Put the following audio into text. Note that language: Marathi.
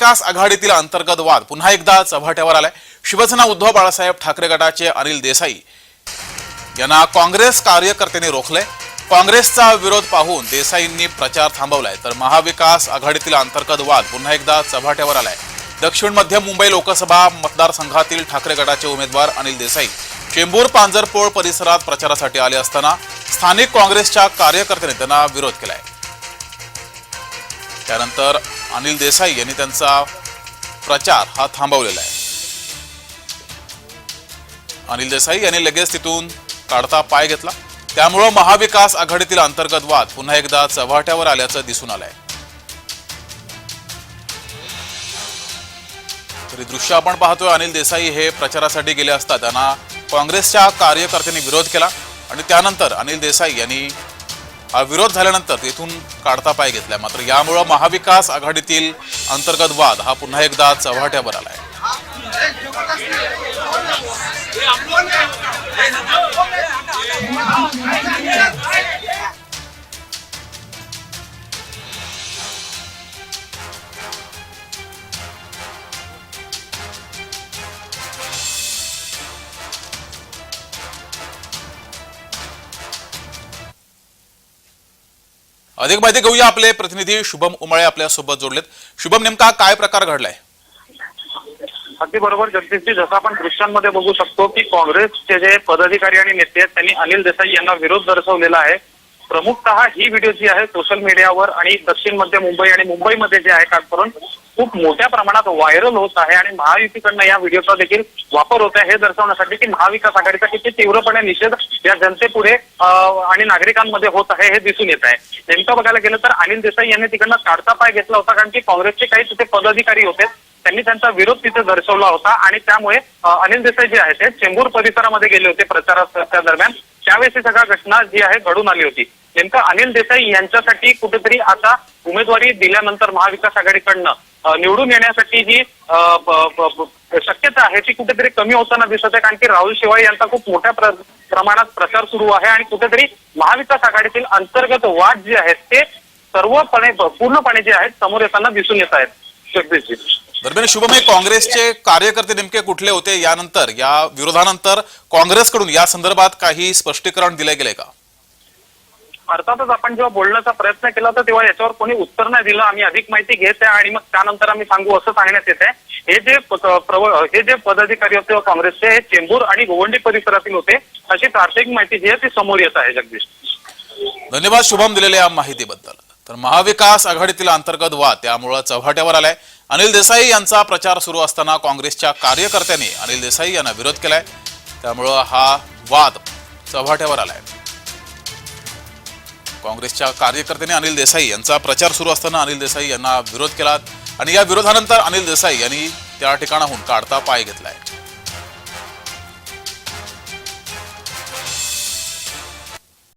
विकास आघाडीतील अंतर्गत वाद पुन्हा एकदा चव्हाट्यावर आलाय. शिवसेना उद्धव बाळासाहेब ठाकरे गटाचे अनिल देसाई यांना काँग्रेस कार्यकर्त्यांनी रोखलंय. काँग्रेसचा विरोध पाहून देसाईंनी प्रचार थांबवलाय. तर महाविकास आघाडीतील अंतर्गत वाद पुन्हा एकदा चव्हाट्यावर आलाय. दक्षिण मध्य मुंबई लोकसभा मतदारसंघातील ठाकरे गटाचे उमेदवार अनिल देसाई चेंबूर पांजरपोळ परिसरात प्रचारासाठी आले असताना स्थानिक काँग्रेसच्या कार्यकर्त्यांनी त्यांना विरोध केलाय. त्यानंतर अनिल देसाई यांनी त्यांचा प्रचार हा थांबवलेला आहे. अनिल देसाई यांनी लगेच तिथून काढता पाय घेतला. त्यामुळं महाविकास आघाडीतील अंतर्गत वाद पुन्हा एकदा चव्हाट्यावर आल्याचं दिसून आलंय. तरी दृश्य आपण पाहतोय अनिल देसाई हे प्रचारासाठी गेले असता त्यांना काँग्रेसच्या कार्यकर्त्यांनी विरोध केला आणि त्यानंतर अनिल देसाई यांनी विरोध झाल्यानंतर तिथून काढता पाय घेतलाय मात्र यामुळं महाविकास आघाडीतील अंतर्गत वाद हा पुन्हा एकदा चव्हाट्यावर आलाय. अधिक माहिती घेऊया आपले प्रतिनिधी. शुभम उमळे आपल्यासोबत जोडलेत. शुभम नेमका काय प्रकार घडलाय? अगदी बरोबर जगदीशजी जसं आपण दृश्यांमध्ये बघू शकतो की काँग्रेसचे जे पदाधिकारी आणि नेते आहेत त्यांनी अनिल देसाई यांना विरोध दर्शवलेला आहे. प्रमुखतः ही व्हिडिओ जी आहे सोशल मीडियावर आणि दक्षिण मध्य मुंबई आणि मुंबईमध्ये जे आहे खास करून खूप मोठ्या प्रमाणात व्हायरल होत आहे आणि महायुतीकडनं या व्हिडिओचा देखील वापर होत आहे. हे दर्शवण्यासाठी की महाविकास आघाडीचा किती तीव्रपणे निषेध या जनतेपुढे आणि नागरिकांमध्ये होत आहे हे दिसून येत आहे. नेमकं बघायला गेलं तर अनिल देसाई यांनी तिकडनं काढता पाय घेतला होता कारण की काँग्रेसचे काही तिथे पदाधिकारी होते. त्यांनी त्यांचा विरोध तिथे दर्शवला होता आणि त्यामुळे अनिल देसाई जे आहे ते चेंबूर परिसरामध्ये गेले होते प्रचाराच्या दरम्यान त्यावेळेस ही सगळ्या घटना जी आहे घडून आली होती. नेमकं अनिल देसाई यांच्यासाठी कुठेतरी आता उमेदवारी दिल्यानंतर महाविकास आघाडीकडनं निवडून येण्यासाठी जी शक्यता आहे ती कुठेतरी कमी होताना दिसत आहे. कारण की राहुल शेवाळे यांचा खूप मोठ्या प्रमाणात प्रचार सुरू आहे आणि कुठेतरी महाविकास आघाडीतील अंतर्गत वाद जे आहेत ते सर्वपणे पूर्णपणे जे आहेत समोर येताना दिसून येत आहेत. जगदीशजी. दरम्यान शुभम हे काँग्रेसचे कार्यकर्ते नेमके कुठले होते? यानंतर या विरोधानंतर काँग्रेसकडून या संदर्भात काही स्पष्टीकरण दिले गेले का? अर्थातच आपण जेव्हा बोलण्याचा प्रयत्न केला तर तेव्हा याच्यावर कोणी उत्तर नाही दिलं. आम्ही अधिक माहिती घेत आहे आणि मग त्यानंतर आम्ही सांगू असं सांगण्यात येत. आहे हे जे प्रव- हे जे पदाधिकारी होते काँग्रेसचे हे चेंबूर आणि गोवंडी परिसरातील होते अशी प्राथमिक माहिती जी आहे ती समोर येत आहे जगदीश. धन्यवाद शुभम दिलेल्या या माहितीबद्दल. तर महाविकास आघाडीतील अंतर्गत वाद त्यामुळं चव्हाट्यावर आलाय. अनिल देसाई यांचा प्रचार सुरू असताना काँग्रेसच्या कार्यकर्त्यांनी अनिल देसाई यांना विरोध केलाय. त्यामुळं हा वाद चव्हाट्यावर आलाय. काँग्रेसच्या कार्यकर्त्यांनी अनिल देसाई यांचा प्रचार सुरू असताना अनिल देसाई यांना विरोध केला. आणि या विरोधानंतर अनिल देसाई यांनी त्या ठिकाणाहून काढता पाय घेतलाय.